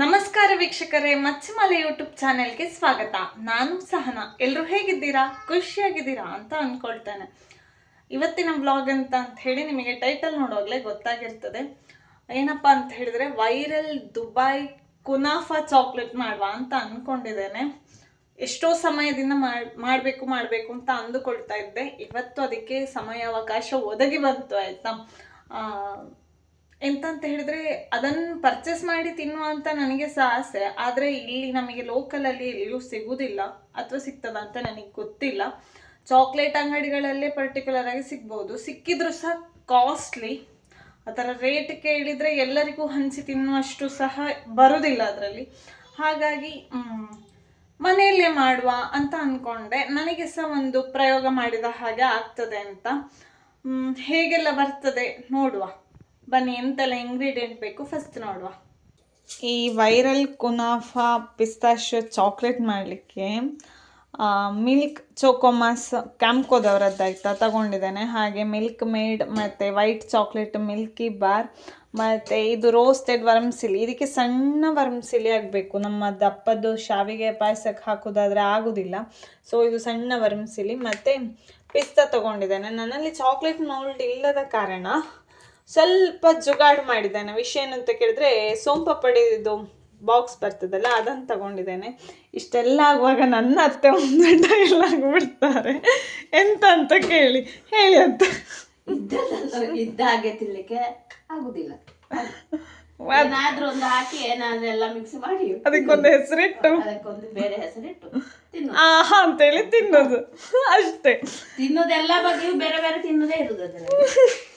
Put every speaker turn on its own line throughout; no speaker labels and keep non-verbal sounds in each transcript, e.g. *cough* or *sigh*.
ನಮಸ್ಕಾರ ವೀಕ್ಷಕರೇ, ಮಚ್ಚಮಲೆ ಯೂಟ್ಯೂಬ್ ಚಾನೆಲ್ಗೆ ಸ್ವಾಗತ. ನಾನು ಸಹನಾ. ಎಲ್ಲರೂ ಹೇಗಿದ್ದೀರಾ? ಖುಷಿಯಾಗಿದ್ದೀರಾ ಅಂತ ಅಂದ್ಕೊಳ್ತೇನೆ. ಇವತ್ತಿನ ಬ್ಲಾಗ್ ಅಂತ ಅಂತ ಹೇಳಿ ನಿಮಗೆ ಟೈಟಲ್ ನೋಡೋವಾಗಲೇ ಗೊತ್ತಾಗಿರ್ತದೆ. ಏನಪ್ಪ ಅಂತ ಹೇಳಿದ್ರೆ ವೈರಲ್ ದುಬೈ ಕುನಾಫಾ ಚಾಕ್ಲೇಟ್ ಮಾಡುವ ಅಂತ ಅಂದ್ಕೊಂಡಿದ್ದೇನೆ. ಎಷ್ಟೋ ಸಮಯದಿಂದ ಮಾಡಬೇಕು ಮಾಡಬೇಕು ಅಂತ ಅಂದುಕೊಳ್ತಾ ಇದ್ದೆ. ಇವತ್ತು ಅದಕ್ಕೆ ಸಮಯಾವಕಾಶ ಒದಗಿ ಬಂತು, ಆಯಿತಾ? ಎಂತಂತ ಹೇಳಿದ್ರೆ ಅದನ್ನು ಪರ್ಚೇಸ್ ಮಾಡಿ ತಿನ್ನುವ ಅಂತ ನನಗೆ ಸಹ ಆಸೆ. ಆದರೆ ಇಲ್ಲಿ ನಮಗೆ ಲೋಕಲಲ್ಲಿ ಎಲ್ಲಿಯೂ ಸಿಗುವುದಿಲ್ಲ ಅಥವಾ ಸಿಗ್ತದ ಅಂತ ನನಗೆ ಗೊತ್ತಿಲ್ಲ. ಚಾಕ್ಲೇಟ್ ಅಂಗಡಿಗಳಲ್ಲೇ ಪರ್ಟಿಕ್ಯುಲರ್ ಆಗಿ ಸಿಗ್ಬೋದು. ಸಿಕ್ಕಿದ್ರು ಸಹ ಕಾಸ್ಟ್ಲಿ ಅದರ ರೇಟ್ ಕೇಳಿದರೆ ಎಲ್ಲರಿಗೂ ಹಂಚಿ ತಿನ್ನುವಷ್ಟು ಸಹ ಬರೋದಿಲ್ಲ ಅದರಲ್ಲಿ. ಹಾಗಾಗಿ ಮನೆಯಲ್ಲೇ ಮಾಡುವ ಅಂತ ಅಂದ್ಕೊಂಡೆ ನನಗೆ ಸಹ ಒಂದು ಪ್ರಯೋಗ ಮಾಡಿದ ಹಾಗೆ ಆಗ್ತದೆ ಅಂತ. ಹೇಗೆಲ್ಲ ಬರ್ತದೆ ನೋಡುವ. ಬನ್ನಿ, ಎಂತೆಲ್ಲ ಇಂಗ್ರೀಡಿಯೆಂಟ್ ಬೇಕು ಫಸ್ಟ್ ನೋಡುವ. ಈ ವೈರಲ್ ಕುನಾಫಾ ಪಿಸ್ತಾಶಿಯೋ ಚಾಕ್ಲೇಟ್ ಮಾಡಲಿಕ್ಕೆ ಮಿಲ್ಕ್ ಚೋಕೋಮಾಸ್ ಕ್ಯಾಂಪ್ಕೋದವರದ್ದಾಯ್ತಾ ತಗೊಂಡಿದ್ದೇನೆ. ಹಾಗೆ ಮಿಲ್ಕ್ ಮೇಡ್ ಮತ್ತು ವೈಟ್ ಚಾಕ್ಲೇಟ್ ಮಿಲ್ಕಿ ಬಾರ್ ಮತ್ತು ಇದು ರೋಸ್ಟೆಡ್ ವರ್ಮ್ಸಿಲಿ ಇದಕ್ಕೆ ಸಣ್ಣ ವರ್ಮ್ಸಿಲಿ ಆಗಬೇಕು. ನಮ್ಮ ದಪ್ಪದ್ದು ಶಾವಿಗೆ ಪಾಯಸಕ್ಕೆ ಹಾಕೋದಾದರೆ ಆಗೋದಿಲ್ಲ. ಸೊ ಇದು ಸಣ್ಣ ವರ್ಮ್ಸಿಲಿ ಮತ್ತು ಪಿಸ್ತಾ ತಗೊಂಡಿದ್ದೇನೆ. ನನ್ನಲ್ಲಿ ಚಾಕ್ಲೇಟ್ ಮೌಲ್ಡ್ ಇಲ್ಲದ ಕಾರಣ ಸ್ವಲ್ಪ ಜುಗಾಡು ಮಾಡಿದ್ದೇನೆ. ವಿಷಯ ಏನಂತ ಕೇಳಿದ್ರೆ ಸೋಂಪ ಪಡೆದು ಬಾಕ್ಸ್ ಬರ್ತದಲ್ಲ ಅದನ್ನು ತಗೊಂಡಿದ್ದೇನೆ. ಇಷ್ಟೆಲ್ಲ ಆಗುವಾಗ ನನ್ನ ಅತ್ತೆ ಒಂದು *laughs* ಡೈಲಾಗ್ ಬಿಡ್ತಾರೆ ಎಂತ ಅಂತ ಕೇಳಿ ಹೇಳಿ ಅಂತ.
ಇದ್ದ ಹಾಗೆ ತಿನ್ಲಿಕ್ಕೆ ಆಗುದಿಲ್ಲ. *laughs* ಏನಾದ್ರೂ ಒಂದು ಹಾಕಿ ಏನಾದ್ರೆಲ್ಲ ಮಿಕ್ಸ್ ಮಾಡಿ
ಅದಕ್ಕೊಂದು ಹೆಸರಿಟ್ಟು.
ಅದಕ್ಕೊಂದು ಬೇರೆ ಹೆಸರಿಟ್ಟು
ಆಹಾ ಅಂತೇಳಿ ತಿನ್ನೋದು. ಅಷ್ಟೇ.
ತಿನ್ನೋದೆಲ್ಲ ಬಗ್ಗೆಯೂ ಬೇರೆ ಬೇರೆ ತಿನ್ನೋದೇ ಇರುದು ಅದರಲ್ಲಿ. *laughs*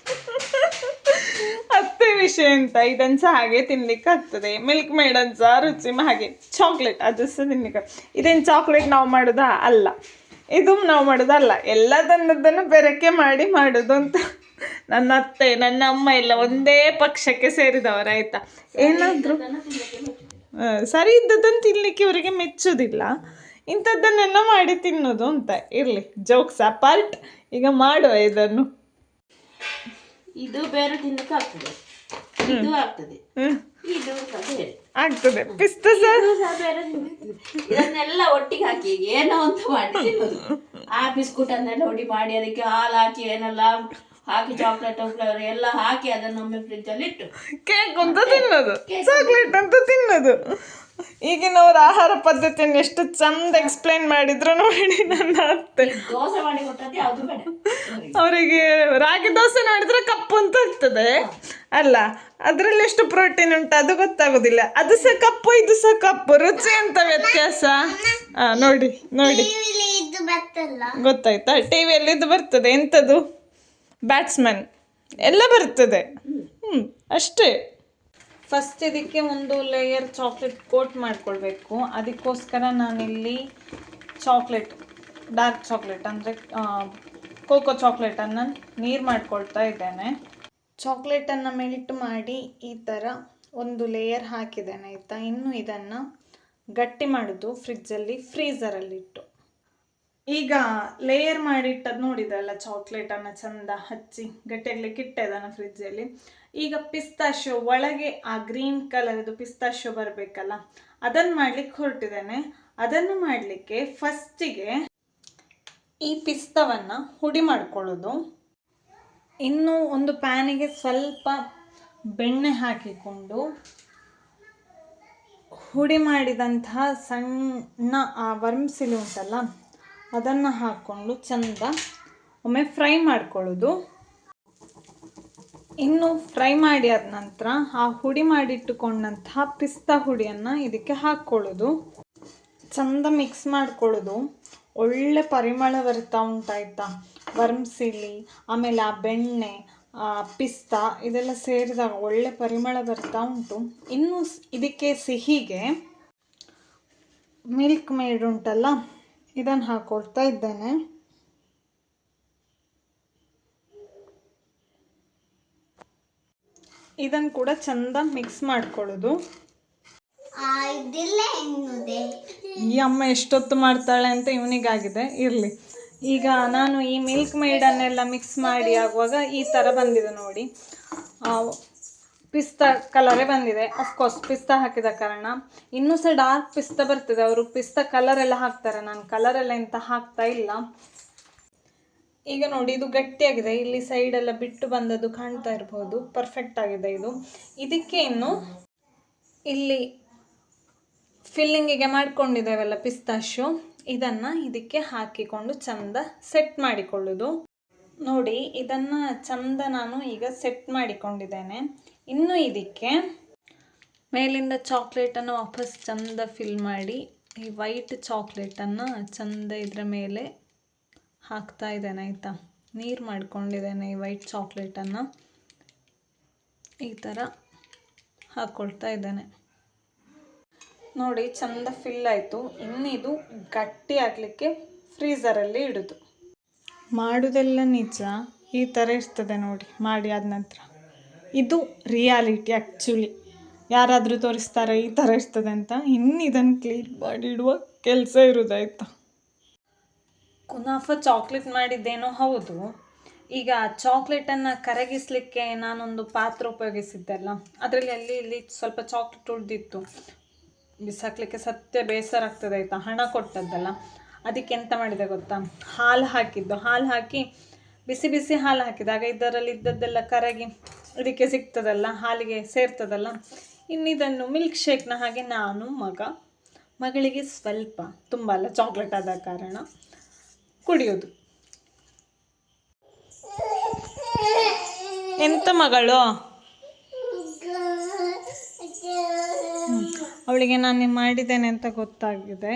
ಅತ್ತೆ ವಿಷಯ ಅಂತ ಇದನ್ನ ಸಹ ಹಾಗೆ ತಿನ್ಲಿಕ್ಕೆ ಆಗ್ತದೆ. ಮಿಲ್ಕ್ ಮೇಡನ್ ಸಹ ರುಚಿ ಹಾಗೆ. ಚಾಕ್ಲೇಟ್ ಅದು ಸಹ ತಿನ್ಲಿಕ್ಕೆ ಇದೇನು ಚಾಕ್ಲೇಟ್ ನಾವು ಮಾಡೋದಾ? ಅಲ್ಲ. ಇದು ನಾವು ಮಾಡೋದಲ್ಲ ಎಲ್ಲದನ್ನದನ್ನು ಬೆರಕೆ ಮಾಡಿ ಮಾಡೋದು ಅಂತ. ನನ್ನ ಅತ್ತೆ ನನ್ನ ಅಮ್ಮ ಎಲ್ಲ ಒಂದೇ ಪಕ್ಷಕ್ಕೆ ಸೇರಿದವರು ಆಯ್ತಾ? ಏನಾದ್ರು ಸರಿ ಇದ್ದದನ್ನು ತಿನ್ಲಿಕ್ಕೆ ಇವರಿಗೆ ಮೆಚ್ಚುವುದಿಲ್ಲ ಇಂಥದ್ದನ್ನೆಲ್ಲ ಮಾಡಿ ತಿನ್ನೋದು ಅಂತ. ಇರಲಿ ಜೋಕ್ಸ್ ಅಪಾರ್ಟ್ ಈಗ ಮಾಡುವ ಇದನ್ನು.
ಇದು ಬೇರೆ ತಿನ್ನಕ್ಕೆ ಆಗ್ತದೆ. ಇದು ಆಗ್ತದೆ. ಇದು ಬೇರೆ.
ಆಗ್ತದೆ. ಪಿಸ್ತ
ಬೇರೆ. ಇದನ್ನೆಲ್ಲ ಒಟ್ಟಿಗೆ ಹಾಕಿ ಏನೋ ಅಂತ ಮಾಡಿ ತಿನ್ನೋದು. ಆ ಬಿಸ್ಕುಟ್ ಅನ್ನೆಲ್ಲ ಹೊಡಿ ಮಾಡಿ ಅದಕ್ಕೆ ಹಾಲು ಹಾಕಿ ಏನೆಲ್ಲ ಹಾಕಿ ಚಾಕ್ಲೇಟ್ ಫ್ಲೇವರ್ ಎಲ್ಲ ಹಾಕಿ ಅದನ್ನೊಮ್ಮೆ ಫ್ರಿಜ್ ಅಲ್ಲಿ ಇಟ್ಟು.
ಕೇಕ್ ಅಂತ ತಿನ್ನೋದು. ಚಾಕ್ಲೇಟ್ ಅಂತ ತಿನ್ನೋದು. ಈಗಿನವರ ಆಹಾರ ಪದ್ಧತಿಯನ್ನು ಎಷ್ಟು ಚಂದ ಎಕ್ಸ್ಪ್ಲೈನ್ ಮಾಡಿದ್ರು ನೋಡಿ ನನ್ನ ಅತ್ತೆ. ಅವರಿಗೆ ರಾಗಿ ದೋಸೆ ಮಾಡಿದ್ರೆ ಕಪ್ಪು ಅಂತ ಇರ್ತದೆ ಅಲ್ಲ ಅದರಲ್ಲಿ ಎಷ್ಟು ಪ್ರೋಟೀನ್ ಉಂಟು ಅದು ಗೊತ್ತಾಗೋದಿಲ್ಲ. ಅದು ಸಹ ಕಪ್ಪು ಇದು ಸಹ ಕಪ್ಪು. ರುಚಿ ಅಂತ ವ್ಯತ್ಯಾಸ? ಆ, ನೋಡಿ ನೋಡಿ. ಗೊತ್ತಾಯ್ತಾ? ಟಿವಿಯಲ್ಲಿ ಇದು ಬರ್ತದೆ. ಎಂಥದ್ದು ಬ್ಯಾಟ್ಸ್ಮನ್ ಎಲ್ಲ ಬರ್ತದೆ. ಹ್ಞೂ ಅಷ್ಟೇ. ಫಸ್ಟ್ ಇದಕ್ಕೆ ಒಂದು ಲೇಯರ್ ಚಾಕ್ಲೇಟ್ ಕೋಟ್ ಮಾಡಿಕೊಳ್ಬೇಕು. ಅದಕ್ಕೋಸ್ಕರ ನಾನಿಲ್ಲಿ ಚಾಕ್ಲೇಟ್ ಡಾರ್ಕ್ ಚಾಕ್ಲೇಟ್ ಅಂದರೆ ಕೋಕೋ ಚಾಕ್ಲೇಟನ್ನು ನೀರು ಮಾಡ್ಕೊಳ್ತಾ ಇದ್ದೇನೆ. ಚಾಕ್ಲೇಟನ್ನು ಮೆಲ್ಟ್ ಮಾಡಿ ಈ ಥರ ಒಂದು ಲೇಯರ್ ಹಾಕಿದ್ದೇನೆ ಆಯಿತಾ? ಇನ್ನು ಇದನ್ನು ಗಟ್ಟಿ ಮಾಡೋದು ಫ್ರಿಜ್ಜಲ್ಲಿ ಫ್ರೀಸರಲ್ಲಿಟ್ಟು ಈಗ ಲೇಯರ್ ಮಾಡಿಟ್ಟದ್ದು ನೋಡಿದ್ರಲ್ಲ ಚಾಕ್ಲೇಟನ್ನು ಚಂದ ಹಚ್ಚಿ ಗಟ್ಟಿಯಾಗಲಿಕ್ಕೆ ಇಟ್ಟೆ ಅದನ್ನು ಫ್ರಿಜ್ಜಲ್ಲಿ ಈಗ ಪಿಸ್ತಾಶೋ, ಒಳಗೆ ಆ ಗ್ರೀನ್ ಕಲರ್ದು ಪಿಸ್ತಾಶೋ ಬರಬೇಕಲ್ಲ ಅದನ್ನು ಮಾಡ್ಲಿಕ್ಕೆ ಹೊರಟಿದ್ದೇನೆ. ಅದನ್ನು ಮಾಡಲಿಕ್ಕೆ ಫಸ್ಟಿಗೆ ಈ ಪಿಸ್ತವನ್ನು ಹುಡಿ ಮಾಡ್ಕೊಳ್ಳೋದು. ಇನ್ನು ಒಂದು ಪ್ಯಾನಿಗೆ ಸ್ವಲ್ಪ ಬೆಣ್ಣೆ ಹಾಕಿಕೊಂಡು ಹುಡಿ ಮಾಡಿದಂತಹ ಸಣ್ಣ ಆ ವರ್ಮ್ಸಿಲಿ ಉಂಟಲ್ಲ, ಅದನ್ನು ಹಾಕ್ಕೊಂಡು ಚಂದ ಒಮ್ಮೆ ಫ್ರೈ ಮಾಡ್ಕೊಳ್ಳೋದು. ಇನ್ನು ಫ್ರೈ ಮಾಡಿ ಆದ ನಂತರ ಆ ಹುಡಿ ಮಾಡಿಟ್ಟುಕೊಂಡಂತಹ ಪಿಸ್ತಾ ಹುಡಿಯನ್ನು ಇದಕ್ಕೆ ಹಾಕ್ಕೊಳ್ಳೋದು ಚಂದ ಮಿಕ್ಸ್ ಮಾಡ್ಕೊಳ್ಳೋದು. ಒಳ್ಳೆ ಪರಿಮಳ ಬರ್ತಾ ಉಂಟಾಯ್ತಾ ವರ್ಮ್ಸಿಲಿ ಆಮೇಲೆ ಆ ಬೆಣ್ಣೆ ಪಿಸ್ತಾ ಇದೆಲ್ಲ ಸೇರಿದಾಗ ಒಳ್ಳೆ ಪರಿಮಳ ಬರ್ತಾ ಉಂಟು. ಇನ್ನು ಇದಕ್ಕೆ ಸಿಹಿಗೆ ಮಿಲ್ಕ್ ಮೇಡ್ ಉಂಟಲ್ಲ, ಇದನ್ನು ಹಾಕ್ಕೊಳ್ತಾ ಇದ್ದೇನೆ. ಇದನ್ನು ಕೂಡ ಚಂದ ಮಿಕ್ಸ್ ಮಾಡ್ಕೊಳ್ಳೋದು. ಈ ಅಮ್ಮ ಎಷ್ಟೊತ್ತು ಮಾಡ್ತಾಳೆ ಅಂತ ಇವನಿಗಾಗಿದೆ. ಇರಲಿ. ಈಗ ನಾನು ಈ ಮಿಲ್ಕ್ ಮೇಡನ್ನೆಲ್ಲ ಮಿಕ್ಸ್ ಮಾಡಿ ಆಗುವಾಗ ಈ ಥರ ಬಂದಿದೆ ನೋಡಿ. ಪಿಸ್ತಾ ಕಲರೇ ಬಂದಿದೆ. ಅಫ್ಕೋರ್ಸ್ ಪಿಸ್ತಾ ಹಾಕಿದ ಕಾರಣ. ಇನ್ನೂ ಸಹ ಡಾರ್ಕ್ ಪಿಸ್ತಾ ಬರ್ತದೆ. ಅವರು ಪಿಸ್ತಾ ಕಲರ್ ಎಲ್ಲ ಹಾಕ್ತಾರೆ? ನಾನು ಕಲರ್ ಎಲ್ಲ ಎಂತ ಹಾಕ್ತಾ ಇಲ್ಲ. ಈಗ ನೋಡಿ, ಇದು ಗಟ್ಟಿಯಾಗಿದೆ. ಇಲ್ಲಿ ಸೈಡ್ ಎಲ್ಲ ಬಿಟ್ಟು ಬಂದದ್ದು ಕಾಣ್ತಾ ಇರ್ಬೋದು. ಪರ್ಫೆಕ್ಟ್ ಆಗಿದೆ ಇದು. ಇದಕ್ಕೆ ಇನ್ನು ಇಲ್ಲಿ ಫಿಲ್ಲಿಂಗಿಗೆ ಮಾಡ್ಕೊಂಡಿದ್ದೇವಲ್ಲ ಪಿಸ್ತಾಶು ಇದನ್ನು ಇದಕ್ಕೆ ಹಾಕಿಕೊಂಡು ಚಂದ ಸೆಟ್ ಮಾಡಿಕೊಳ್ಳೋದು. ನೋಡಿ, ಇದನ್ನು ಚಂದ ನಾನು ಈಗ ಸೆಟ್ ಮಾಡಿಕೊಂಡಿದ್ದೇನೆ. ಇನ್ನು ಇದಕ್ಕೆ ಮೇಲಿಂದ ಚಾಕ್ಲೇಟನ್ನು ವಾಪಸ್ ಚಂದ ಫಿಲ್ ಮಾಡಿ, ಈ ವೈಟ್ ಚಾಕ್ಲೇಟನ್ನು ಚಂದ ಇದರ ಮೇಲೆ ಹಾಕ್ತಾ ಇದ್ದೇನೆ, ಆಯಿತಾ? ನೀರು ಮಾಡ್ಕೊಂಡಿದ್ದೇನೆ ಈ ವೈಟ್ ಚಾಕ್ಲೇಟನ್ನು ಈ ಥರ ಹಾಕ್ಕೊಳ್ತಾ ಇದ್ದೇನೆ. ನೋಡಿ, ಚಂದ ಫಿಲ್ ಆಯಿತು. ಇನ್ನಿದು ಗಟ್ಟಿ ಆಗಲಿಕ್ಕೆ ಫ್ರೀಝರಲ್ಲಿ ಇಡೋದು. ಮಾಡೋದೆಲ್ಲ ನಿಜ, ಈ ಥರ ಇರ್ತದೆ ನೋಡಿ, ಮಾಡಿ ಆದ ನಂತರ. ಇದು ರಿಯಾಲಿಟಿ ಆ್ಯಕ್ಚುಲಿ ಯಾರಾದರೂ ತೋರಿಸ್ತಾರೆ, ಈ ಥರ ಇರ್ತದೆ ಅಂತ? ಇನ್ನು ಇದನ್ನು ಕ್ಲೀನ್ ಮಾಡಿ ಇಡುವ ಕೆಲಸ ಇರೋದಾಯ್ತಾ? ಕುನಾಫ ಚಾಕ್ಲೇಟ್ ಮಾಡಿದ್ದೇನೋ ಹೌದು. ಈಗ ಚಾಕ್ಲೇಟನ್ನು ಕರಗಿಸಲಿಕ್ಕೆ ನಾನೊಂದು ಪಾತ್ರ ಉಪಯೋಗಿಸಿದ್ದೆಲ್ಲ. ಅದರಲ್ಲಿ ಅಲ್ಲಿ ಇಲ್ಲಿ ಸ್ವಲ್ಪ ಚಾಕ್ಲೇಟ್ ಉಳಿದಿತ್ತು. ಬಿಸಾಕ್ಲಿಕ್ಕೆ ಸತ್ಯ ಬೇಸರ ಆಗ್ತದೆ ಆಯಿತಾ? ಹಣ ಕೊಟ್ಟದ್ದಲ್ಲ. ಅದಕ್ಕೆ ಎಂತ ಮಾಡಿದೆ ಗೊತ್ತಾ? ಹಾಲು ಹಾಕಿದ್ದು. ಹಾಲು ಹಾಕಿ, ಬಿಸಿ ಬಿಸಿ ಹಾಲು ಹಾಕಿದಾಗ ಇದರಲ್ಲಿ ಇದ್ದದ್ದೆಲ್ಲ ಕರಗಿ ಇದಕ್ಕೆ ಸಿಗ್ತದಲ್ಲ, ಹಾಲಿಗೆ ಸೇರ್ತದಲ್ಲ. ಇನ್ನಿದನ್ನು ಮಿಲ್ಕ್ ಶೇಕ್ನ ಹಾಗೆ ನಾನು ಮಗ, ಮಗಳಿಗೆ ಸ್ವಲ್ಪ, ತುಂಬ ಅಲ್ಲ ಚಾಕ್ಲೇಟ್ ಆದ ಕಾರಣ. ಕುಡಿಯೋದು. ಎಂತ ಮಗಳು? ಅವಳಿಗೆ ನಾನು ಮಾಡಿದ್ದೇನೆ ಅಂತ ಗೊತ್ತಾಗಿದೆ.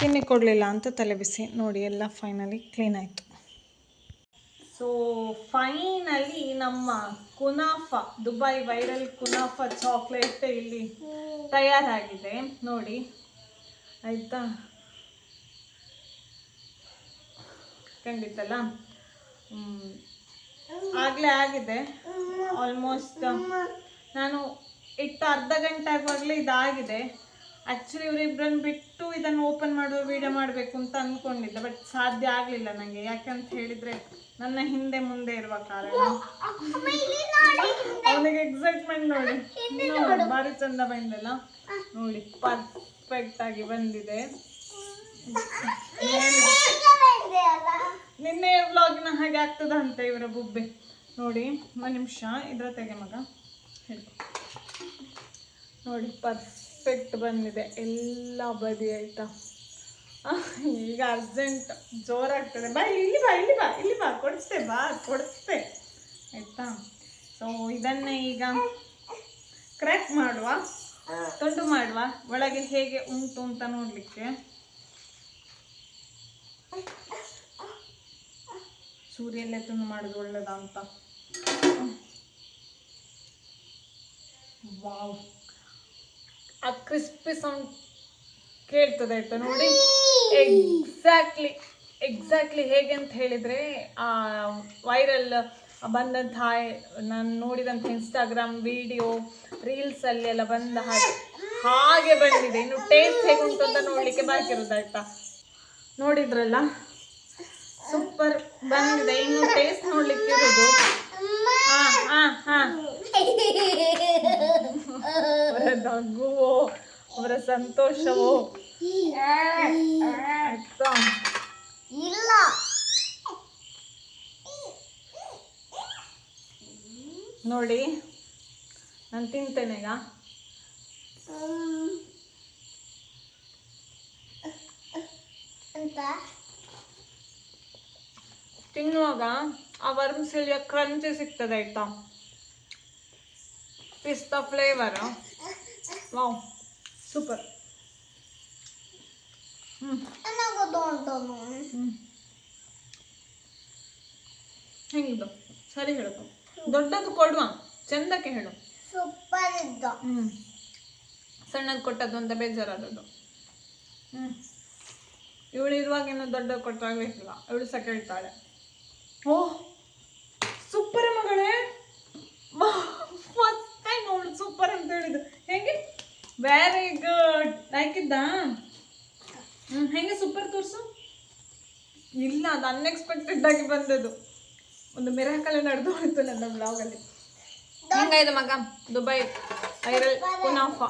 ತಿನ್ನಿ ಕೊಡಲಿಲ್ಲ ಅಂತ ತಲೆ ಬಿಸಿ. ನೋಡಿ, ಎಲ್ಲ ಫೈನಲಿ ಕ್ಲೀನ್ ಆಯಿತು. ಸೊ ಫೈನಲಿ ನಮ್ಮ kunafa, Dubai viral kunafa chocolate ಇಲ್ಲಿ ತಯಾರಾಗಿದೆ. ನೋಡಿ, ಆಯಿತಾ? ಖಂಡಿತಲ್ಲ ಆಗಲೇ ಆಗಿದೆ. ಆಲ್ಮೋಸ್ಟ್ ನಾನು ಇಟ್ಟು ಅರ್ಧ ಗಂಟೆ ಆಗುವಾಗಲೇ ಇದಾಗಿದೆ. ಆ್ಯಕ್ಚುಲಿ ಇವರಿಬ್ಬರನ್ನು ಬಿಟ್ಟು ಇದನ್ನು ಓಪನ್ ಮಾಡುವ ವಿಡಿಯೋ ಮಾಡಬೇಕು ಅಂತ ಅಂದ್ಕೊಂಡಿದ್ದೆ ಬಟ್ ಸಾಧ್ಯ ಆಗಲಿಲ್ಲ ನನಗೆ ಯಾಕಂತ ಹೇಳಿದರೆ ನನ್ನ ಹಿಂದೆ ಮುಂದೆ ಇರುವ ಕಾರಣ. ಅವನಿಗೆ ಎಕ್ಸೈಟ್ಮೆಂಟ್ ನೋಡಿ. ನೋಡಿ, ಭಾರಿ ಚಂದ ಬಂದಲ್ಲ ನೋಡಿ ಪರ್ಫೆಕ್ಟ್ ಆಗಿ ಬಂದಿದೆ. ನಿನ್ನೆ ವ್ಲಾಗ್ನ ಹಾಗೆ ಆಗ್ತದ ಅಂತ ಇವರ ಬುಬ್ಬೆ. ನೋಡಿ ಒಂದು ನಿಮಿಷ ಇದ್ರ ತೆಗೆ ಮಗ. ಹೇಳಿ. ನೋಡಿ ಪರ್ಫೆಕ್ಟ್ ಬಂದಿದೆ. ಎಲ್ಲ ಬದಿ ಆಯ್ತಾ? ಈಗ ಅರ್ಜೆಂಟ್ ಜೋರಾಗ್ತದೆ ಬಾ ಇಲ್ಲಿ ಬಾ ಇಲ್ಲಿ ಬಾ ಇಲ್ಲಿ ಬಾ. ಕೊಡಿಸ್ತೆ ಬಾ ಕೊಡಿಸ್ತೆ. ಆಯ್ತಾ? ಸೊ ಇದನ್ನೇ ಈಗ ಕ್ರ್ಯಾಕ್ ಮಾಡುವ ತುಂಡು ಮಾಡುವ. ಒಳಗೆ ಹೇಗೆ ಉಂಟು ಅಂತ ನೋಡಲಿಕ್ಕೆ. ಸೂರ್ಯಲ್ಲೇ ತುಂಡು ಮಾಡೋದು ಒಳ್ಳೇದಾ ಅಂತ. ವಾವ್. ಆ ಕ್ರಿಸ್ಪಿ ಸೌಂಡ್ ಕೇಳ್ತದೆ ಆಯ್ತಾ ನೋಡಿ? ಎಕ್ಸಾಕ್ಟ್ಲಿ ಎಕ್ಸಾಕ್ಟ್ಲಿ ಹೇಗೆ ಅಂತ ಹೇಳಿದರೆ, ಆ ವೈರಲ್ ಬಂದಂಥ ನಾನು ನೋಡಿದಂಥ ಇನ್ಸ್ಟಾಗ್ರಾಮ್ ವಿಡಿಯೋ ರೀಲ್ಸಲ್ಲಿ ಎಲ್ಲ ಬಂದ ಹಾಗೆ ಹಾಗೆ ಬಂದಿದೆ. ಇನ್ನು ಟೇಸ್ಟ್ ಹೇಗುಂಟು ಅಂತ ನೋಡಲಿಕ್ಕೆ ಬಾಕಿ ಇರೋದಾಯ್ತಾ ನೋಡಿದ್ರಲ್ಲ? ಸೂಪರ್ ಬಂದಿದೆ ಇನ್ನು ಟೇಸ್ಟ್ ನೋಡ್ಲಿಕ್ಕೆ ಇರೋದು. ಹಾ ಹಾ ಹಾ. ಅವರ ನಗುವೋ ಅವರ ಸಂತೋಷವೋ.
ಇಲ್ಲ.
ನೋಡಿ ನಾನು ತಿಂತೇನೆ ಈಗ.
ಅಂತ
ತಿನ್ನುವಾಗ ಆ ವರ್ಮ್ಸಿಲಿಯ ಕ್ರಂಚಿ ಸಿಗ್ತದೆ ಆಯ್ತಾ? ಪಿಸ್ತಾ ಫ್ಲೇವರ್ ವಾವ್ ಸೂಪರ್ ಹ್ಞೂ
ನನಗದು ಉಂಟು
ಹ್ಞೂ ಹೆಂಗಿದು ಸರಿ ಹೇಳು. ದೊಡ್ಡದು ಕೊಡುವ. ಚಂದಕ್ಕೆ ಹೇಳು.
ಸೂಪರ್ ಇದ್ದ
ಹ್ಞೂ ಸಣ್ಣದು ಕೊಟ್ಟದ್ದು ಅಂತ ಬೇಜಾರಾದದ್ದು. ಹ್ಞೂ ಇವಳು ಇರುವಾಗ ಇನ್ನು ದೊಡ್ಡ ಕೊಟ್ಟಾಗಲಿಕ್ಕಿಲ್ಲ ಇವಳು ಸಹ ಕೇಳ್ತಾಳೆ ಓ, ಸೂಪರ್ ಮಗಳೇ. ಫಸ್ಟ್ ಟೈಮ್ ಅವಳು ಸೂಪರ್ ಅಂತ ಹೇಳಿದ್ದು. ಹೆಂಗೆ? ವೆರಿ ಗುಡ್ ಹಾಕಿದ್ದ ಹ್ಞೂ ಹೆಂಗೆ ಸೂಪರ್ ತೋರಿಸು? ಇಲ್ಲ, ಅದು ಅನ್ಎಕ್ಸ್ಪೆಕ್ಟೆಡ್ ಆಗಿ ಬಂದದ್ದು. ಒಂದು ಮಿರಾಕಲ್ ನಡೆದು ಹೋಯ್ತು ನನ್ನ ಬ್ಲಾಗಲ್ಲಿ ಹೆಂಗಾಯ್ತು ಮಗ? Dubai viral kunafa.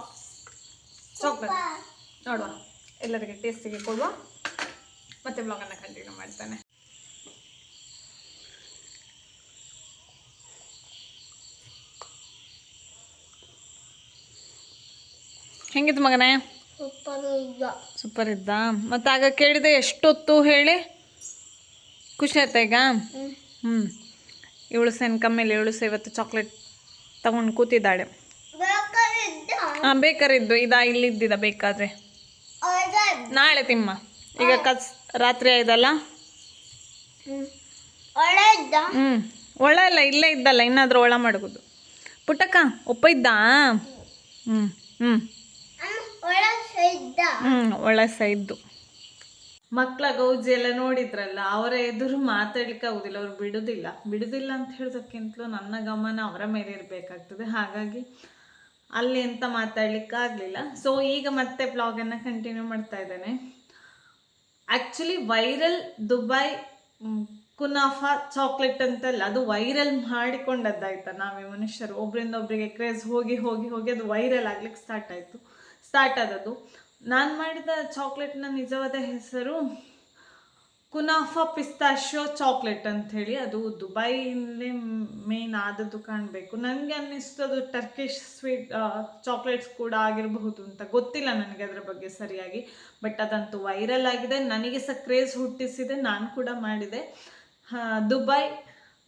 ಚಾಕ್ಲೇಟ್ ನೋಡುವ. ಎಲ್ಲರಿಗೆ ಟೇಸ್ಟಿಗೆ ಕೊಡುವ. ಮತ್ತೆ ಬ್ಲಾಗನ್ನು ಕಂಟಿನ್ಯೂ ಮಾಡ್ತಾನೆ. ಹೆಂಗಿತ್ತು ಮಗನೇ?
ಸೂಪರ್ ಇದ್ದ
ಮತ್ತು ಆಗ ಕೇಳಿದೆ ಎಷ್ಟೊತ್ತು ಹೇಳಿ? ಖುಷಿ ಆಯ್ತಾ ಈಗ? ಹ್ಞೂ ಇವಳು ಸೆನ್ಕ ಮೇಲೆ ಇವಳು ಇವತ್ತು ಚಾಕ್ಲೇಟ್ ತಗೊಂಡು ಕೂತಿದ್ದಾಳೆ. ಹಾಂ ಬೇಕಾರಿದ್ದು. ಇದಾ ಇಲ್ಲಿದ್ದಿದ ಬೇಕಾದ್ರೆ. ನಾಳೆ ತಿಮ್ಮ. ಈಗ ಕಸ್ ರಾತ್ರಿ
ಆಯ್ದಲ್ಲ
ಹ್ಞೂ ಒಳ ಇಲ್ಲ ಇಲ್ಲೇ ಇದ್ದಲ್ಲ ಇನ್ನಾದರೂ ಒಳ ಮಾಡುವುದು ಪುಟ್ಟಕ್ಕ ಒಪ್ಪ ಇದ್ದ? ಹ್ಞೂ ಹ್ಞೂ ಹ್ಞೂ ಒಳ ಸಹ ಇದ್ದು. ಮಕ್ಕಳ ಗೌಜಿ ಎಲ್ಲ ನೋಡಿದ್ರಲ್ಲ, ಅವರ ಎದುರು ಮಾತಾಡ್ಲಿಕ್ಕೆ ಆಗುದಿಲ್ಲ, ಅವ್ರು ಬಿಡುದಿಲ್ಲ. ಬಿಡುದಿಲ್ಲ ಅಂತ ಹೇಳೋದಕ್ಕಿಂತಲೂ ನನ್ನ ಗಮನ ಅವರ ಮೇಲೆ ಇರಬೇಕಾಗ್ತದೆ. ಹಾಗಾಗಿ ಅಲ್ಲಿ ಎಂತ ಮಾತಾಡ್ಲಿಕ್ಕೆ ಆಗಲಿಲ್ಲ. ಸೊ ಈಗ ಮತ್ತೆ ಬ್ಲಾಗನ್ನು ಕಂಟಿನ್ಯೂ ಮಾಡ್ತಾ ಇದ್ದೇನೆ. Actually viral Dubai kunafa chocolate ಅಂತಲ್ಲ, ಅದು ವೈರಲ್ ಮಾಡಿಕೊಂಡದ್ದಾಯ್ತಾ ನಾವೇ ಮನುಷ್ಯರು. ಒಬ್ರಿಂದ ಒಬ್ರಿಗೆ ಕ್ರೇಜ್ ಹೋಗಿ ಹೋಗಿ ಹೋಗಿ ಅದು ವೈರಲ್ ಆಗ್ಲಿಕ್ಕೆ ಸ್ಟಾರ್ಟ್ ಆಯಿತು. ಸ್ಟಾರ್ಟ್ ಆದದ್ದು. ನಾನು ಮಾಡಿದ ಚಾಕ್ಲೇಟ್ನ ನಿಜವಾದ ಹೆಸರು ಕುನಾಫಾ ಪಿಸ್ತಾಶೋ ಚಾಕ್ಲೇಟ್ ಅಂತ ಹೇಳಿ ಅದು ದುಬೈಲೇ ಮೇನ್ ಆದದ್ದು ಕಾಣಬೇಕು. ನನಗೆ ಅನ್ನಿಸ್ತು ಅದು ಟರ್ಕಿಶ್ ಸ್ವೀಟ್ ಚಾಕ್ಲೇಟ್ಸ್ ಕೂಡ ಆಗಿರಬಹುದು ಅಂತ. ಗೊತ್ತಿಲ್ಲ ನನಗೆ ಅದರ ಬಗ್ಗೆ ಸರಿಯಾಗಿ. ಬಟ್ ಅದಂತೂ ವೈರಲ್ ಆಗಿದೆ. ನನಗೆ ಸಹ ಕ್ರೇಜ್ ಹುಟ್ಟಿಸಿದೆ. ನಾನು ಕೂಡ ಮಾಡಿದೆ. Dubai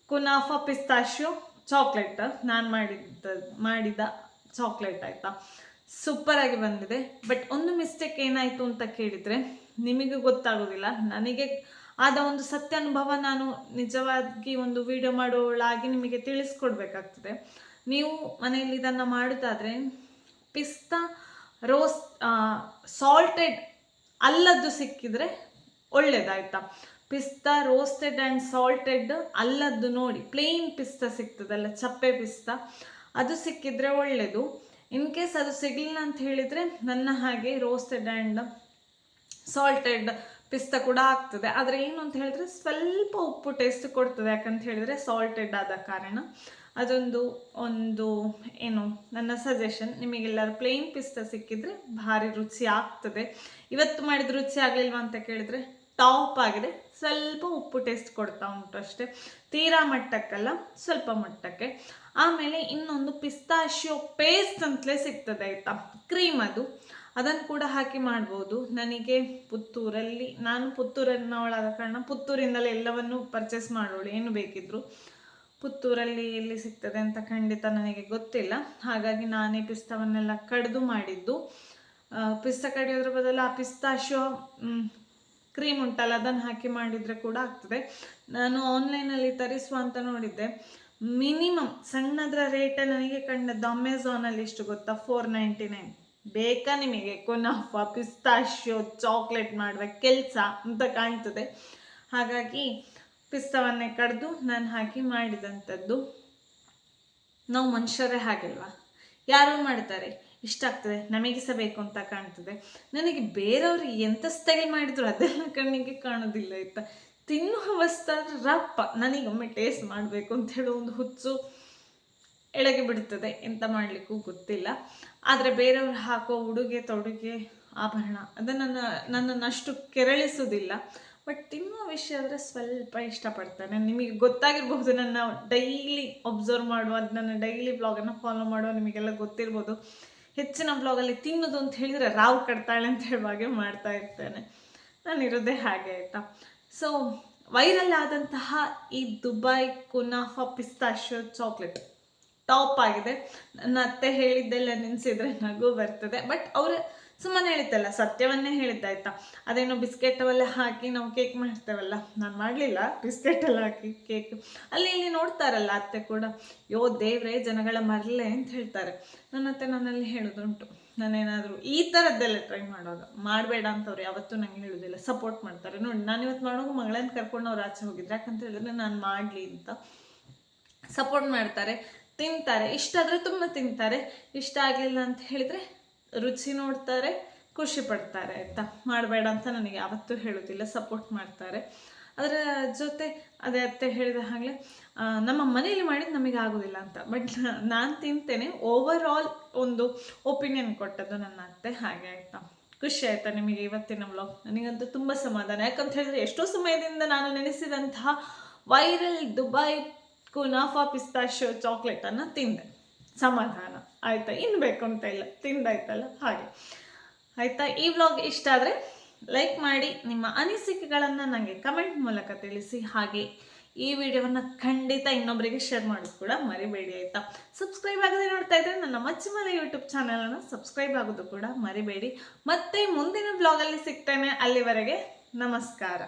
kunafa pistachio chocolate. ನಾನು ಮಾಡಿದ್ದ, ಮಾಡಿದ ಚಾಕ್ಲೇಟ್ ಆಯಿತಾ? ಸೂಪರಾಗಿ ಬಂದಿದೆ. ಬಟ್ ಒಂದು ಮಿಸ್ಟೇಕ್ ಏನಾಯಿತು ಅಂತ ಕೇಳಿದರೆ, ನಿಮಗೆ ಗೊತ್ತಾಗೋದಿಲ್ಲ. ನನಗೆ ಆದ ಒಂದು ಸತ್ಯ ಅನುಭವ ನಾನು ನಿಜವಾಗಿ ಒಂದು ವಿಡಿಯೋ ಮಾಡೋಳಾಗಿ ನಿಮಗೆ ತಿಳಿಸ್ಕೊಡ್ಬೇಕಾಗ್ತದೆ. ನೀವು ಮನೆಯಲ್ಲಿ ಇದನ್ನು ಮಾಡೋದಾದರೆ, ಪಿಸ್ತಾ ರೋಸ್ ಸಾಲ್ಟೆಡ್ ಅಲ್ಲದ್ದು ಸಿಕ್ಕಿದ್ರೆ ಒಳ್ಳೇದಾಯ್ತಾ? ಪಿಸ್ತಾ ರೋಸ್ಟೆಡ್ ಆ್ಯಂಡ್ ಸಾಲ್ಟೆಡ್ ಅಲ್ಲದ್ದು ನೋಡಿ ಪ್ಲೇನ್ ಪಿಸ್ತಾ ಸಿಗ್ತದಲ್ಲ, ಚಪ್ಪೆ ಪಿಸ್ತಾ, ಅದು ಸಿಕ್ಕಿದ್ರೆ ಒಳ್ಳೆಯದು ಇನ್ ಕೇಸ್ ಅದು ಸಿಗಲಿಲ್ಲ ಅಂತ ಹೇಳಿದರೆ ನನ್ನ ಹಾಗೆ ರೋಸ್ಟೆಡ್ ಆ್ಯಂಡ್ ಸಾಲ್ಟೆಡ್ ಪಿಸ್ತಾ ಕೂಡ ಆಗ್ತದೆ. ಆದರೆ ಏನು ಅಂತ ಹೇಳಿದ್ರೆ ಸ್ವಲ್ಪ ಉಪ್ಪು ಟೇಸ್ಟ್ ಕೊಡ್ತದೆ. ಯಾಕಂತ ಹೇಳಿದರೆ ಸಾಲ್ಟೆಡ್ ಆದ ಕಾರಣ. ಅದೊಂದು ಒಂದು ಏನು ನನ್ನ ಸಜೆಷನ್ ನಿಮಗೆಲ್ಲರೂ ಪ್ಲೇನ್ ಪಿಸ್ತಾ ಸಿಕ್ಕಿದರೆ ಭಾರಿ ರುಚಿ ಆಗ್ತದೆ. ಇವತ್ತು ಮಾಡಿದ ರುಚಿ ಆಗಲಿಲ್ವಾ ಅಂತ ಕೇಳಿದರೆ ಟಾಪ್ ಆಗಿದೆ ಸ್ವಲ್ಪ ಉಪ್ಪು ಟೇಸ್ಟ್ ಕೊಡ್ತಾ ಉಂಟು ಅಷ್ಟೇ. ತೀರಾ ಮಟ್ಟಕ್ಕಲ್ಲ, ಸ್ವಲ್ಪ ಮಟ್ಟಕ್ಕೆ. ಆಮೇಲೆ ಇನ್ನೊಂದು ಪಿಸ್ತಾಶಿಯೋ ಪೇಸ್ಟ್ ಅಂತಲೇ ಸಿಗ್ತದೆ ಆಯಿತಾ? ಕ್ರೀಮ್ ಅದು. ಅದನ್ನು ಕೂಡ ಹಾಕಿ ಮಾಡ್ಬೋದು. ನನಗೆ ಪುತ್ತೂರಲ್ಲಿ, ನಾನು ಪುತ್ತೂರನ್ನವಳಾದ ಕಾರಣ ಪುತ್ತೂರಿಂದಲೇ ಎಲ್ಲವನ್ನು ಪರ್ಚೇಸ್ ಮಾಡೋಳು. ಏನು ಬೇಕಿದ್ರು. ಪುತ್ತೂರಲ್ಲಿ ಎಲ್ಲಿ ಸಿಗ್ತದೆ ಅಂತ ಖಂಡಿತ ನನಗೆ ಗೊತ್ತಿಲ್ಲ. ಹಾಗಾಗಿ ನಾನೇ ಪಿಸ್ತಾವನ್ನೆಲ್ಲ ಕಡಿದು ಮಾಡಿದ್ದು. ಪಿಸ್ತಾ ಕಡಿಯೋದ್ರ ಬದಲು ಆ ಪಿಸ್ತಾಶೋ ಕ್ರೀಮ್ ಉಂಟಲ್ಲ, ಅದನ್ನು ಹಾಕಿ ಮಾಡಿದರೆ ಕೂಡ ಆಗ್ತದೆ. ನಾನು ಆನ್ಲೈನಲ್ಲಿ ತರಿಸುವ ಅಂತ ನೋಡಿದ್ದೆ. ಮಿನಿಮಮ್ ಸಣ್ಣದರ ರೇಟ್ ನನಗೆ ಕಂಡದ್ದು ಅಮೆಝಾನಲ್ಲಿ ಇಷ್ಟು ಗೊತ್ತಾ? ಫೋರ್ ನೈಂಟಿ ನೈನ್ ಬೇಕಾ ನಿಮಗೆ? ಕೊನಾಫ ಪಿಸ್ತಾಶ್ಯೋ ಚಾಕ್ಲೇಟ್ ಮಾಡುವ ಕೆಲಸ ಅಂತ ಕಾಣ್ತದೆ. ಹಾಗಾಗಿ ಪಿಸ್ತವನ್ನೇ ಕಡ್ದು ನಾನು ಹಾಕಿ ಮಾಡಿದಂಥದ್ದು ನಾವು ಮನುಷ್ಯರೇ ಹಾಗಲ್ವಾ? ಯಾರು ಮಾಡ್ತಾರೆ? ಇಷ್ಟ ಆಗ್ತದೆ, ನಮಗೆ ಸಹ ಬೇಕು ಅಂತ ಕಾಣ್ತದೆ. ನನಗೆ ಬೇರೆಯವರು ಎಂಥ ಸ್ಟೈಲ್ ಮಾಡಿದ್ರು ಅದೆಲ್ಲ ಕಣ್ಣಿಗೆ ಕಾಣೋದಿಲ್ಲ, ಆಯ್ತಾ? ತಿನ್ನುವ ವಸ್ತಾದ್ರೆ ರಪ್ಪ. ನನಗೊಮ್ಮೆ ಟೇಸ್ಟ್ ಮಾಡಬೇಕು ಅಂತ ಹೇಳೋ ಒಂದು ಹುಚ್ಚು ಎಳಗೆ ಬಿಡ್ತದೆ. ಎಂತ ಮಾಡಲಿಕ್ಕೂ ಗೊತ್ತಿಲ್ಲ. ಆದರೆ ಬೇರೆಯವ್ರು ಹಾಕೋ ಉಡುಗೆ ತೊಡುಗೆ, ಆಭರಣ, ಅದನ್ನು ನನ್ನ ನನ್ನನ್ನು ಅಷ್ಟು ಕೆರಳಿಸೋದಿಲ್ಲ ಬಟ್ ತಿನ್ನುವ ವಿಷಯ ಆದರೆ ಸ್ವಲ್ಪ ಇಷ್ಟಪಡ್ತಾನೆ. ನಿಮಗೆ ಗೊತ್ತಾಗಿರ್ಬಹುದು, ನನ್ನ ಡೈಲಿ ಒಬ್ಸರ್ವ್ ಮಾಡುವ, ನನ್ನ ಡೈಲಿ ಬ್ಲಾಗನ್ನು ಫಾಲೋ ಮಾಡುವ, ನಿಮಗೆಲ್ಲ ಗೊತ್ತಿರ್ಬೋದು. ಹೆಚ್ಚಿನ ಬ್ಲಾಗಲ್ಲಿ ತಿನ್ನೋದು ಅಂತ ಹೇಳಿದರೆ ರಾವು ಕಟ್ತಾಳೆ ಅಂತ ಹೇಳುವಾಗೆ ಮಾಡ್ತಾ ಇರ್ತೇನೆ. ನಾನು ಇರೋದೇ ಹಾಗೆ ಆಯಿತಾ? ಸೊ ವೈರಲ್ ಆದಂತಹ ಈ ದುಬೈ ಕುನಾಫಾ ಶೋ ಚಾಕ್ಲೇಟ್ ಟಾಪ್ ಆಗಿದೆ. ನನ್ನ ಅತ್ತೆ ಹೇಳಿದ್ದೆಲ್ಲ ನೆನೆಸಿದ್ರೆ ನಗು ಬರ್ತದೆ. ಬಟ್ ಅವರು ಸುಮ್ಮನೆ ಹೇಳಿತಲ್ಲ ಸತ್ಯವನ್ನೇ ಹೇಳಿದ್ದಾಯ್ತಾ ಅದೇನೋ ಬಿಸ್ಕೆಟ್ ಅವೆಲ್ಲ ಹಾಕಿ ನಾವು ಕೇಕ್ ಮಾಡ್ತೇವಲ್ಲ ನಾನು ಮಾಡಲಿಲ್ಲ, ಬಿಸ್ಕೆಟ್ ಎಲ್ಲ ಹಾಕಿ ಕೇಕ್. ಅಲ್ಲಿ ಇಲ್ಲಿ ನೋಡ್ತಾರಲ್ಲ ಅತ್ತೆ ಕೂಡ, ಯೋ ದೇವ್ರೆ, ಜನಗಳ ಮರಲೆ ಅಂತ ಹೇಳ್ತಾರೆ. ನನ್ನ ಅತ್ತೆ ನನ್ನಲ್ಲಿ ಹೇಳೋದುಂಟು. ನಾನೇನಾದರೂ ಈ ಥರದ್ದೆಲ್ಲ ಟ್ರೈ ಮಾಡೋದು ಮಾಡಬೇಡ ಅಂತವ್ರು ಯಾವತ್ತೂ ನಂಗೆ ಹೇಳೋದಿಲ್ಲ ಸಪೋರ್ಟ್ ಮಾಡ್ತಾರೆ. ನೋಡಿ, ನಾನು ಇವತ್ತು ಮಾಡೋದು ಮಗಳನ್ನು ಕರ್ಕೊಂಡು ಅವ್ರು ಆಚೆ ಹೋಗಿದ್ರೆ, ಯಾಕಂತ ಹೇಳಿದ್ರೆ ನಾನು ಮಾಡಲಿ ಅಂತ. ಸಪೋರ್ಟ್ ಮಾಡ್ತಾರೆ, ತಿಂತಾರೆ. ಇಷ್ಟ ಆದರೆ ತುಂಬ ತಿಂತಾರೆ. ಇಷ್ಟ ಆಗಲಿಲ್ಲ ಅಂತ ಹೇಳಿದರೆ ರುಚಿ ನೋಡ್ತಾರೆ, ಖುಷಿ ಪಡ್ತಾರೆ, ಆಯಿತಾ? ಮಾಡಬೇಡ ಅಂತ ನನಗೆ ಯಾವತ್ತೂ ಹೇಳೋದಿಲ್ಲ ಸಪೋರ್ಟ್ ಮಾಡ್ತಾರೆ. ಅದರ ಜೊತೆ ಅದೇ ಅತ್ತೆ ಹೇಳಿದ ಹಾಗೆ ನಮ್ಮ ಮನೆಯಲ್ಲಿ ಮಾಡಿದ್ದು ನಮಗೆ ಆಗೋದಿಲ್ಲ ಅಂತ. ಬಟ್ ನಾನು ತಿಂತೇನೆ ಓವರ್ ಆಲ್ ಒಂದು ಒಪಿನಿಯನ್ ಕೊಟ್ಟದ್ದು ನನ್ನ ಅತ್ತೆ, ಹಾಗೆ ಆಯಿತಾ? ಖುಷಿ ಆಯಿತಾ ನಿಮಗೆ ಇವತ್ತಿನ ವ್ಲಾಗ್ ನನಗಂತೂ ತುಂಬ ಸಮಾಧಾನ. ಯಾಕಂತ ಹೇಳಿದ್ರೆ ಎಷ್ಟೋ ಸಮಯದಿಂದ ನಾನು ನೆನೆಸಿದಂತಹ ವೈರಲ್ ದುಬೈ ಕುನಾಫಾ ಪಿಸ್ತಾಶೋ ಚಾಕ್ಲೇಟನ್ನು ತಿಂದೆ. ಸಮಾಧಾನ. ಆಯಿತಾ? ಇನ್ನು ಬೇಕು ಅಂತ ಇಲ್ಲ. ತಿಂದಾಯ್ತಲ್ಲ? ಹಾಗೆ. ಆಯಿತಾ? ಈ ವ್ಲಾಗ್ ಇಷ್ಟ ಆದರೆ ಲೈಕ್ ಮಾಡಿ, ನಿಮ್ಮ ಅನಿಸಿಕೆಗಳನ್ನು ನನಗೆ ಕಮೆಂಟ್ ಮೂಲಕ ತಿಳಿಸಿ. ಹಾಗೆ ಈ ವಿಡಿಯೋವನ್ನು ಖಂಡಿತ ಇನ್ನೊಬ್ಬರಿಗೆ ಶೇರ್ ಮಾಡೋದು ಕೂಡ ಮರಿಬೇಡಿ, ಆಯಿತಾ? ಸಬ್ಸ್ಕ್ರೈಬ್ ಆಗದೆ ನೋಡ್ತಾ ಇದ್ದರೆ ನನ್ನ ಮಚ್ಚಿಮಲೆ ಯೂಟ್ಯೂಬ್ ಚಾನಲನ್ನು ಸಬ್ಸ್ಕ್ರೈಬ್ ಆಗೋದು ಕೂಡ ಮರಿಬೇಡಿ. ಮತ್ತೆ ಮುಂದಿನ ವ್ಲಾಗಲ್ಲಿ ಸಿಗ್ತೇನೆ. ಅಲ್ಲಿವರೆಗೆ ನಮಸ್ಕಾರ.